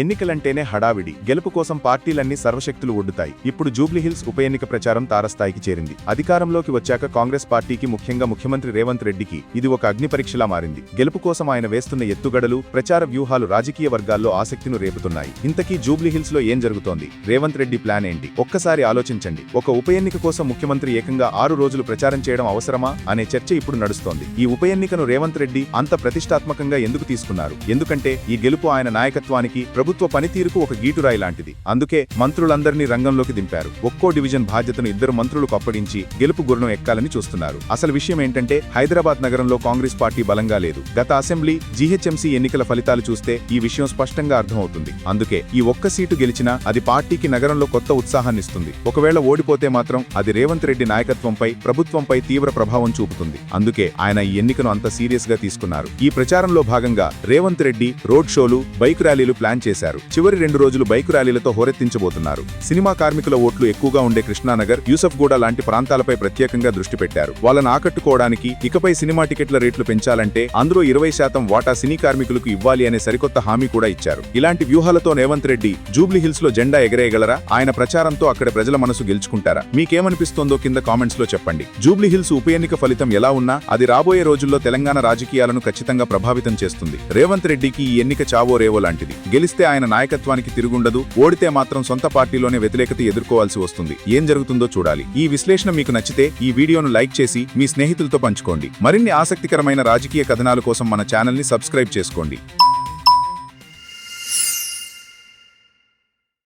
ఎన్నికలంటేనే హడావిడి. గెలుపు కోసం పార్టీలన్నీ సర్వశక్తులు ఒడ్డుతాయి. ఇప్పుడు జూబ్లీహిల్స్ ఉప ఎన్నిక ప్రచారం తారస్థాయికి చేరింది. అధికారంలోకి వచ్చాక కాంగ్రెస్ పార్టీకి ముఖ్యంగా ముఖ్యమంత్రి రేవంత్ రెడ్డికి ఇది ఒక అగ్ని పరీక్షలా మారింది. గెలుపు కోసం ఆయన వేస్తున్న ఎత్తుగడలు ప్రచార వ్యూహాలు రాజకీయ వర్గాల్లో ఆసక్తిను రేపుతున్నాయి. ఇంతకీ జూబ్లీహిల్స్లో ఏం జరుగుతోంది? రేవంత్ రెడ్డి ప్లాన్ ఏంటి? ఒక్కసారి ఆలోచించండి. ఒక ఉప ఎన్నిక కోసం ముఖ్యమంత్రి ఏకంగా ఆరు రోజులు ప్రచారం చేయడం అవసరమా? అనే చర్చ ఇప్పుడు నడుస్తోంది. ఈ ఉప ఎన్నికను రేవంత్ రెడ్డి అంత ప్రతిష్టాత్మకంగా ఎందుకు తీసుకున్నారు? ఎందుకంటే ఈ గెలుపు ఆయన నాయకత్వానికి ప్రభుత్వ పనితీరుకు ఒక గీటురాయి లాంటిది. అందుకే మంత్రులందరినీ రంగంలోకి దింపారు. ఒక్కో డివిజన్ బాధ్యతను ఇద్దరు మంత్రులకు అప్పడించి గెలుపు గుర్రం ఎక్కాలని చూస్తున్నారు. అసలు విషయం ఏంటంటే హైదరాబాద్ నగరంలో కాంగ్రెస్ పార్టీ బలంగా లేదు. గత అసెంబ్లీ జీహెచ్ఎంసీ ఎన్నికల ఫలితాలు చూస్తే ఈ విషయం స్పష్టంగా అర్థమవుతుంది. అందుకే ఈ ఒక్క సీటు గెలిచినా అది పార్టీకి నగరంలో కొత్త ఉత్సాహాన్నిస్తుంది ఒకవేళ ఓడిపోతే మాత్రం అది రేవంత్ రెడ్డి నాయకత్వంపై ప్రభుత్వంపై తీవ్ర ప్రభావం చూపుతుంది. అందుకే ఆయన ఈ ఎన్నికను అంత సీరియస్గా తీసుకున్నారు. ఈ ప్రచారంలో భాగంగా రేవంత్ రెడ్డి రోడ్ షోలు బైక్ ర్యాలీలు ప్లాన్ చేశారు. చివరి రెండు రోజులు బైక్ ర్యాలీలతో హోరెత్తించబోతున్నారు. సినిమా కార్మికుల ఓట్లు ఎక్కువగా ఉండే కృష్ణానగర్ యూసఫ్గూడ లాంటి ప్రాంతాలపై ప్రత్యేకంగా దృష్టి పెట్టారు. వాళ్ళని ఆకట్టుకోవడానికి ఇకపై సినిమా టికెట్ల రేట్లు పెంచాలంటే అందులో ఇరవై శాతం వాటా సినీ కార్మికులకు ఇవ్వాలి అనే సరికొత్త హామీ కూడా ఇచ్చారు. ఇలాంటి వ్యూహాలతో రేవంత్ రెడ్డి జూబ్లీ హిల్స్లో జెండా ఎగరేయగలరా? ఆయన ప్రచారంతో అక్కడ ప్రజల మనసు గెలుచుకుంటారా? మీకేమనిపిస్తోందో కింద కామెంట్స్లో చెప్పండి. జూబ్లీ హిల్స్ ఉప ఎన్నిక ఫలితం ఎలా ఉన్నా అది రాబోయే రోజుల్లో తెలంగాణ రాజకీయాలను ఖచ్చితంగా ప్రభావితం చేస్తుంది. రేవంత్ రెడ్డికి ఈ ఎన్నిక చావో రేవో లాంటిది. గెలిస్తే గెలిస్తే ఆయన నాయకత్వానికి తిరుగుండదు ఓడితే మాత్రం సొంత పార్టీలోనే వ్యతిరేకత ఎదుర్కోవాల్సి వస్తుంది. ఏం జరుగుతుందో చూడాలి. ఈ విశ్లేషణ మీకు నచ్చితే ఈ వీడియోను లైక్ చేసి మీ స్నేహితులతో పంచుకోండి. మరిన్ని ఆసక్తికరమైన రాజకీయ కథనాల కోసం మన ఛానల్ని సబ్స్క్రైబ్ చేసుకోండి.